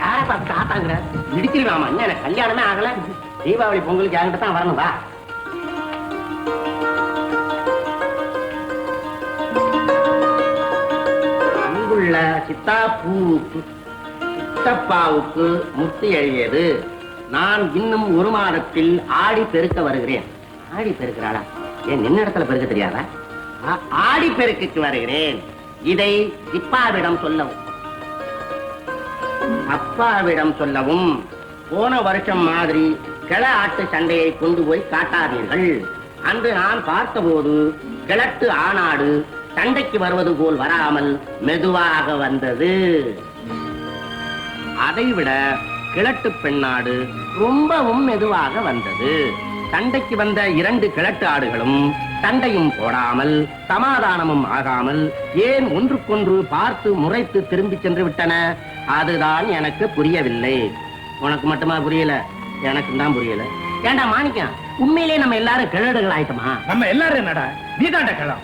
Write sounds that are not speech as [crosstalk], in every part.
யார பார்த்து தாத்தாங்கிற? இடிச்சிருவாமா எனக்கு கல்யாணமே ஆகல. தீபாவளி பொங்கலுக்கு என்கிட்ட தான் வரணும் வா. அங்குள்ள சித்தாப்பூவுக்கு சித்தப்பாவுக்கு முத்து எழுதியது நான் இன்னும் ஒரு மாதத்தில் ஆடி பெருக்க வருகிறேன். ஆடி பெருக்கிறாளா? ஏன் நின்ன இடத்துல பெருக்க தெரியாதா? ஆடி பெருக்குக்கு வருகிறேன். இதை சிப்பாவிடம் சொல்லவும். அப்பாவிடம் சொல்லவும் போன வருஷம் மாதிரி கிள ஆட்டு சண்டையை கொண்டு போய் காட்டாதீர்கள். அன்று நான் பார்த்தபோது கிழட்டு ஆனாடு சண்டைக்கு வருவது போல் வராமல் மெதுவாக வந்தது. அதைவிட கிழட்டு பெண்ணாடு ரொம்பவும் மெதுவாக வந்தது. சண்டைக்கு வந்த இரண்டு கிழட்டு ஆடுகளும் சண்டையும் போடாமல் சமாதானமும் ஆகாமல் ஏன் ஒன்றுக்கொன்று பார்த்து முறைத்து திரும்பி சென்று விட்டன? அதுதான் எனக்கு புரியவில்லை. உனக்கு மட்டுமா புரியல? எனக்கு தான் புரியல. ஏண்டா மாணிக்கம் உண்மையிலே நம்ம எல்லாரும் கிழடுகள் ஆயிட்டோமா? நம்ம எல்லாரும் என்னடா? நீதாண்ட கிழம்.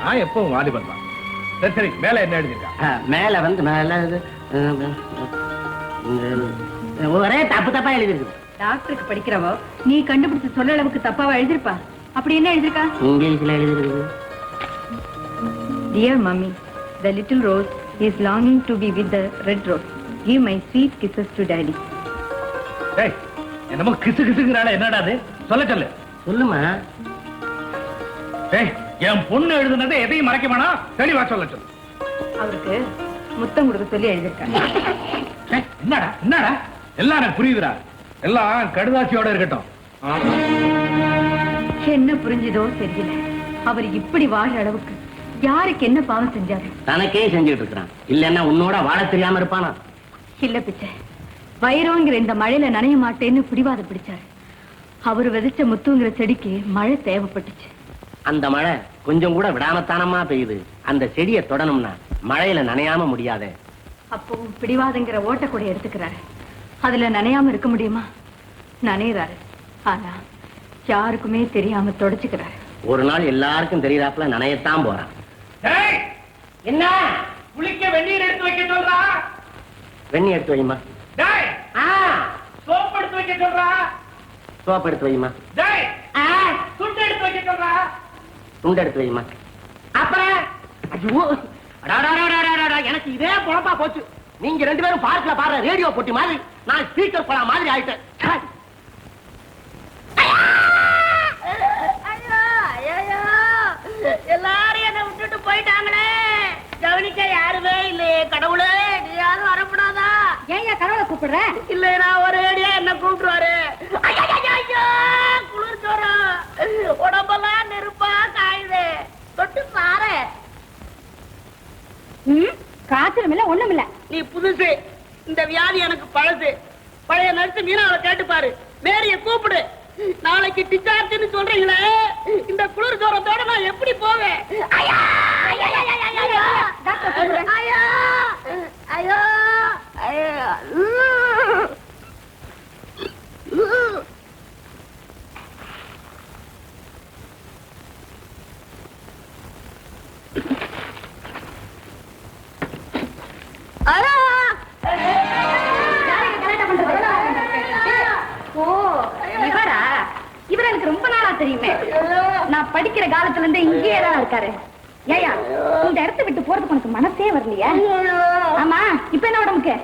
நான் எப்பவும் வாலிபன் தான். சரி சரி மேல என்ன எழுதிருக்கா மேல வந்து மேல ஒரே தப்பு தப்பா எழுதிருக்கு டாக்டருக்கு படிக்கிறவோ நீ கண்டுபிடிச்சு சொல்ற அளவுக்கு தப்பாவா எழுதிருப்பா அப்படி என்ன எழுதிருக்கா இங்கிலீஷ்ல எழுதிருக்கு dear mummy the little rose is longing to be with the red rose give my sweet kisses to daddy என்னமோ கிசு கிசுங்கிறால என்னடா அது? சொல்ல சொல்லு. சொல்லுமா? என் பொண்ணு எழுதுனதை எதையும் மறைக்க வேணாம். தெளிவா சொல்ல சொல்லு. அவருக்கு முத்தம் கொடுக்க சொல்லி எழுதிருக்காங்க என்னடா என்னடா? எனக்கு புரியுதுடா. எல்லாம் கடுதாசியோட இருக்கட்டும். என்ன புரிஞ்சுதோ தெரியல. அவர் இப்படி வாழற அளவுக்கு யாருக்கு என்ன பாவம் செஞ்சாரு? தனக்கே செஞ்சுட்டு இருக்கிறான். இல்லன்னா உன்னோட வாழ தெரியாம இருப்பானா? இல்ல பிச்சை. வைரங்கிற இந்த மழையில நனைய மாட்டேன்னு பிடிவாத பிடிச்சாரு. அவர் விதைச்ச முத்துங்கிற செடிக்கு மழை தேவைப்பட்டுச்சு. அந்த மழை கொஞ்சம் கூட விடாமத்தானமா பெய்யுது. அந்த செடியை தொடணும்னா மழையில நனையாம முடியாதே. அப்பவும் பிடிவாதங்கிற ஓட்டக்கூட எடுத்துக்கிறாரு. அதுல நனையாம இருக்க முடியுமா? நனையறாரு. ஆனா யாருக்குமே தெரியாம தொடச்சுக்கிறாரு. ஒரு நாள் எல்லாருக்கும் தெரியறாப்புல நனையத்தான் போறான். என்ன? குளிக்க வெந்நீர் எடுத்து வைக்க சொல்றா? வெண்ணி எடுத்து வைமா டேய் சோப் எடுத்து வைக்க சொல்றா? சோப்பு எடுத்து வைமா டேய் துண்டு எடுத்து வைக்க சொல்றா? துண்டு எடுத்து வைமா அப்புறம்? ஐயோ. அடாடாடாடாடாடா, எனக்கு இதே பொழப்பா போச்சு. நீங்க ரெண்டு பேரும் பார்க்கல பாடுற ரேடியோ போட்டி மாதிரி நான் ஸ்பீக்கர் படம் மாதிரி ஆயிட்டேன் ச்சே. எல்லாரும் என்ன விட்டுட்டு போயிட்டாங்களே. கவனிக்க யாருமே இல்லையே கடவுளே யாரும் வரப்படாதா ஏன் கடவுளை கூப்பிடுற? இல்ல நான் ஒரு அடியா என்ன கூப்பிட்டுவாரு ஐயோ குளிர் ஜோரம் உடம்பெல்லாம் நெருப்பா காயுது. தொட்டு பாரு. காய்ச்சலும் இல்ல ஒண்ணும் இல்ல. நீ புதுசு. இந்த வியாதி எனக்கு பழசு. பழைய நர்ஸ் மீனாவை கேட்டு பாரு மேரிய கூப்பிடு. நாளைக்கு டிஸ்சார்ஜ்னு சொல்றீங்களே இந்த குளிர் ஜோரத்தோட நான் எப்படி போவேன்? ஐயா! ஓ இவரா? இவர் எனக்கு ரொம்ப நாளா தெரியுமே. நான் படிக்கிற காலத்துல இருந்து இங்கேயே தான் இருக்காரு. ஏயா இந்த இடத்த விட்டு போறதுக்கு உனக்கு மனசே வரலையா? ஆமா இப்ப என்ன உடம்புக்கு!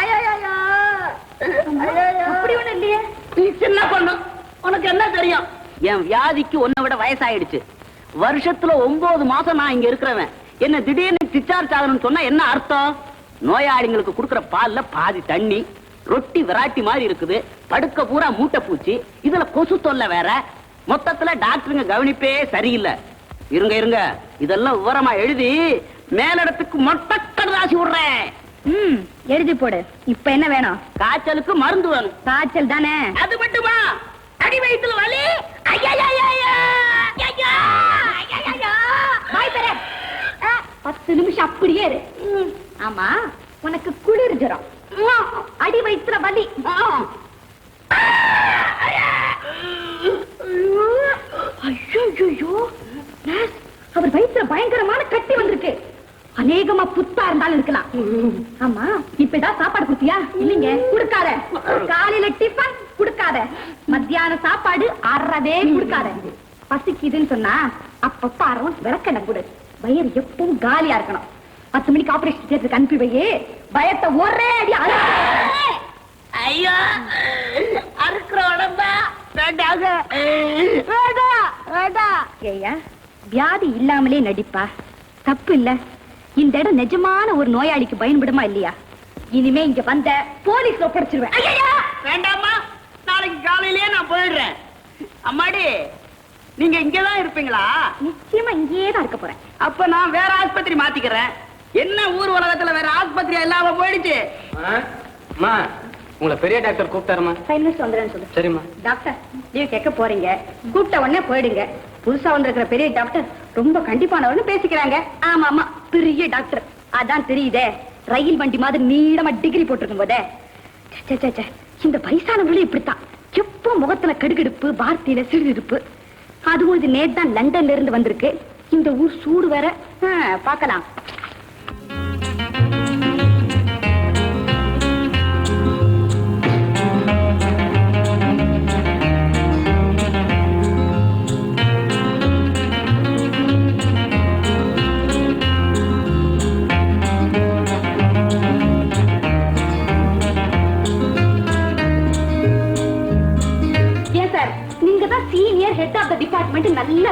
ஐயா! அப்படி ஒண்ணும் இல்லையே. நீ சின்ன பொண்ணு உனக்கு என்ன தெரியும்? என் வியாதிக்கு உன்னை விட வயசாயிடுச்சு. வருஷத்துல ஒன்பது மாசம் நான் இங்க இருக்கிறவன். என்ன திடீர்னு டிஸ்சார்ஜ் ஆகணும்னு சொன்னா என்ன அர்த்தம்? நோயாளிங்களுக்கு கொடுக்கிற பால்ல பாதி தண்ணி ரொட்டி விராட்டி மாதிரி இருக்குது படுக்க பூரா மூட்டை பூச்சி இதுல கொசு தொல்லை வேற மொத்தத்துல டாக்டருங்க கவனிப்பே சரியில்லை. இருங்க இருங்க. இதெல்லாம் விவரமா எழுதி மேலிடத்துக்கு மொட்டை கடுதாசி விடுறேன். ம் எழுதி போடு. இப்ப என்ன வேணும்? காய்ச்சலுக்கு மருந்து வேணும். காய்ச்சல் தானே? அது மட்டுமா? அடி வயித்துல வலி? பத்து நிமிஷம் அப்படியே இரு. ஆமா உனக்கு குளிர் ஜுரம். அடி வயிற்றுல வலி ஐயோ அவர் வயிற்றுல பயங்கரமான கட்டி வந்திருக்கு அநேகமா புத்தா இருந்தாலும் இருக்கலாம். ஆமா இப்ப ஏதாவது சாப்பாடு கொடுத்தியா? இல்லைங்க கொடுக்காத. காலையில டிஃபன் கொடுக்காத. மத்தியான சாப்பாடு அறவே கொடுக்காத. பசிக்குதுன்னு சொன்னா அப்பப்ப அறவும் விளக்கெண்ண கொடு வயிறு எப்பவும் காலியா இருக்கணும். பத்து மணிக்கு ஆபரேஷன் தியேட்டருக்கு அனுப்பி வையே. பயத்தை ஒரே அடி ஐயோ அறுக்கிற உடம்பா. வேண்டாங்க. வேண்டாம் வேண்டாம். ஏய்யா வியாதி இல்லாமலே நடிப்பா. தப்பு இல்ல. இந்த இடம் நிஜமான ஒரு நோயாளிக்கு பயன்படுமா இல்லையா? இனிமே இங்க வந்த போலீஸ் ஒப்படைச்சிருவேன். ஐயா வேண்டாம்மா. நாளைக்கு காலையிலேயே நான் போயிடுறேன். அம்மாடி நீங்க இங்கதான் இருப்பீங்களா? நிச்சயமா இங்கேயே தான் இருக்க போறேன். அப்ப நான் வேற ஆஸ்பத்திரி மாத்திக்கிறேன். என்ன ஊர் உலகத்துல வேற ஆஸ்பத்திரி இல்லாம போயிடுச்சு? அம்மா உங்களை பெரிய டாக்டர் கூப்பிட்டாருமா ஃபைவ் மினிட்ஸ் வந்துடுறேன்னு சொல்லு. சரிம்மா. டாக்டர் லீவ் கேட்க போறீங்க. கூப்பிட்ட உடனே போயிடுங்க. புதுசா வந்திருக்கிற பெரிய டாக்டர் ரொம்ப கண்டிப்பானவர்னு பேசிக்கிறாங்க. ஆமா ஆமா பெரிய டாக்டர். அதான் தெரியுதே. ரயில் வண்டி மாதிரி நீளமா டிகிரி போட்டிருக்கும் போதே. ச்சே, இந்த வயசானவங்களும் இப்படித்தான். எப்போ முகத்துல கடுகடுப்பு வார்த்தையில சிறுதிருப்பு அதுவும் இது நேத்து தான் லண்டன்ல இருந்து வந்திருக்கு. இந்த ஊர் சூடு வேற. பார்க்கலாம்.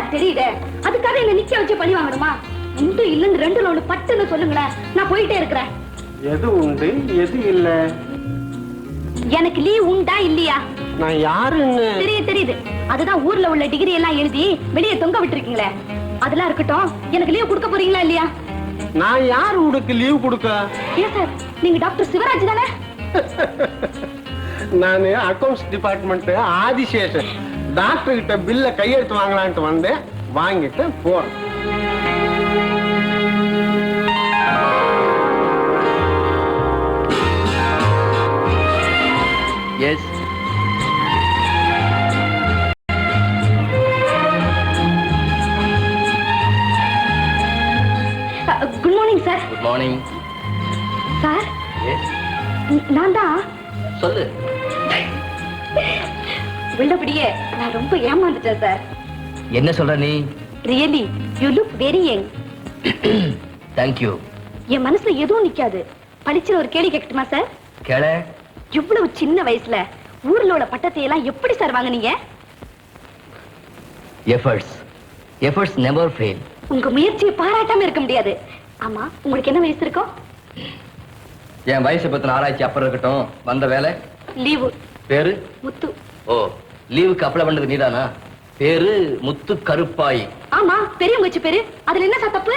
தெரியுதே அதுக்காக என்ன நிக்க வச்சு பழி வாங்கணுமா? உண்டு இல்லன்னு ரெண்டுல ஒண்ணு பட்டுன்னு சொல்லுங்களேன். நான் போயிட்டே இருக்கிறேன். எது உண்டு? எது இல்ல? எனக்கு லீவ் உண்டா இல்லையா? நான் யாருன்னு? தெரியுது தெரியுது. அதுதான் ஊர்ல உள்ள டிகிரி எல்லாம் எழுதி வெளியே தொங்க விட்டுருக்கீங்களே. அதெல்லாம் இருக்கட்டும். எனக்கு லீவ் கொடுக்க போறீங்களா இல்லையா? நான் யார் உனக்கு லீவ் கொடுக்க? ஏன் சார்? நீங்க டாக்டர் சிவராஜ் தானே? [laughs] நான் அக்கவுண்ட்ஸ் டிபார்ட்மெண்ட் ஆதிசேஷன். டாக்டர் கிட்ட பில்ல கையெழுத்து வாங்கலான்ட்டு வந்தேன். வாங்கிட்டு போறேன். Yes good morning sir good morning sir yes நான் தான். சொல்லு. உள்ளபடியே நான் ரொம்ப ஏமாந்துட்டேன் சார் என்ன சொல்ற நீ? Really you look very young thank you என் மனசுல எதுவும் நிக்காது. படிச்சு ஒரு கேள்வி கேட்கட்டுமா சார் கேள. இவ்வளவு சின்ன வயசுல ஊர்ல உள்ள பட்டத்தை எல்லாம் எப்படி சார் வாங்குனீங்க? எஃபர்ட்ஸ் எஃபர்ட்ஸ் நெவர் ஃபெயில் உங்க முயற்சியை பாராட்டாம இருக்க முடியாது. ஆமா உங்களுக்கு என்ன வயசு இருக்கும் என் வயசை பத்தின ஆராய்ச்சி அப்புறம் இருக்கட்டும். வந்த வேலை? லீவு பேரு? முத்து. ஓ. லீவுக்கு அப்ளை பண்ணது நீதானா? பேரு முத்து கருப்பாய். ஆமா பெரியவங்க வச்ச பேரு. அதுல என்ன சார் தப்பு?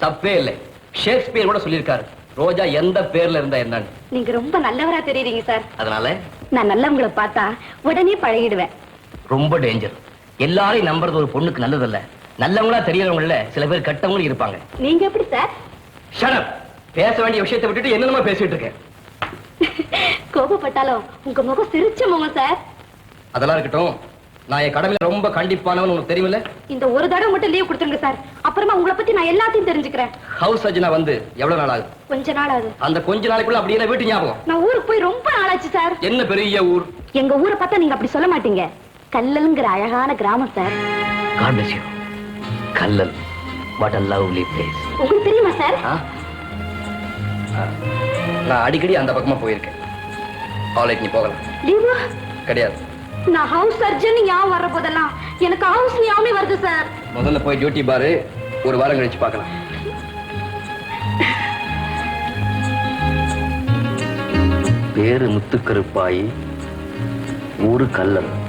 தப்பே இல்லை. ஷேக்ஸ்பியர் கூட சொல்லியிருக்காரு. ரோஜா எந்த பேர்ல இருந்தா என்னன்னு. நீங்க ரொம்ப நல்லவரா தெரியுறீங்க சார். அதனால? நான் நல்லவங்களை பார்த்தா உடனே பழகிடுவேன். ரொம்ப டேஞ்சர் எல்லாரையும் நம்புறது ஒரு பொண்ணுக்கு நல்லதல்ல. நல்லவங்களா தெரியறவங்கள சில பேர் கெட்டவங்களும் இருப்பாங்க. நீங்க எப்படி சார்? ஷடப் பேச வேண்டிய விஷயத்தை விட்டுட்டு என்னென்னமோ பேசிட்டு இருக்கேன். [laughs] கோபப்பட்டாலும் உங்க முகம் சிரிச்ச முகம் சார். அதெல்லாம் இருக்கட்டும். நான் என் கடமையில ரொம்ப கண்டிப்பானவன் உனக்கு தெரியுமில்ல? இந்த ஒரு தடவை மட்டும் லீவ் கொடுத்துருங்க சார் அப்புறமா உங்களை பத்தி நான் எல்லாத்தையும் தெரிஞ்சுக்கிறேன். ஹவுஸ் சர்ஜனா வந்து எவ்வளவு நாள் ஆகுது? கொஞ்ச நாள் ஆகுது. அந்த கொஞ்ச நாளைக்குள்ள அப்படி என்ன வீட்டு ஞாபகம். நான் ஊருக்கு போய் ரொம்ப நாளாச்சு சார் என்ன பெரிய ஊர்? எங்க ஊரை பார்த்தா நீங்க அப்படி சொல்ல மாட்டீங்க. கல்லலுங்கிற அழகான கிராமம் sir you. Kallal. What a lovely place உங்களுக்கு தெரியுமா சார் நான் அடிக்கடி அந்த பக்கமா போயிருக்கேன். ஆலைக்கு நீ போகலாம். லீவு? கிடையாது. நான் ஹவுஸ் சர்ஜன் ஞாபகம் வர்ற போதெல்லாம் எனக்கு ஹவுஸ் ஞாபகம் வருது சார் முதல்ல போய் டியூட்டி பாரு. ஒரு வாரம் கழிச்சு பார்க்கலாம். பேரு முத்துக்கருப்பாய் ஊரு கல்லல்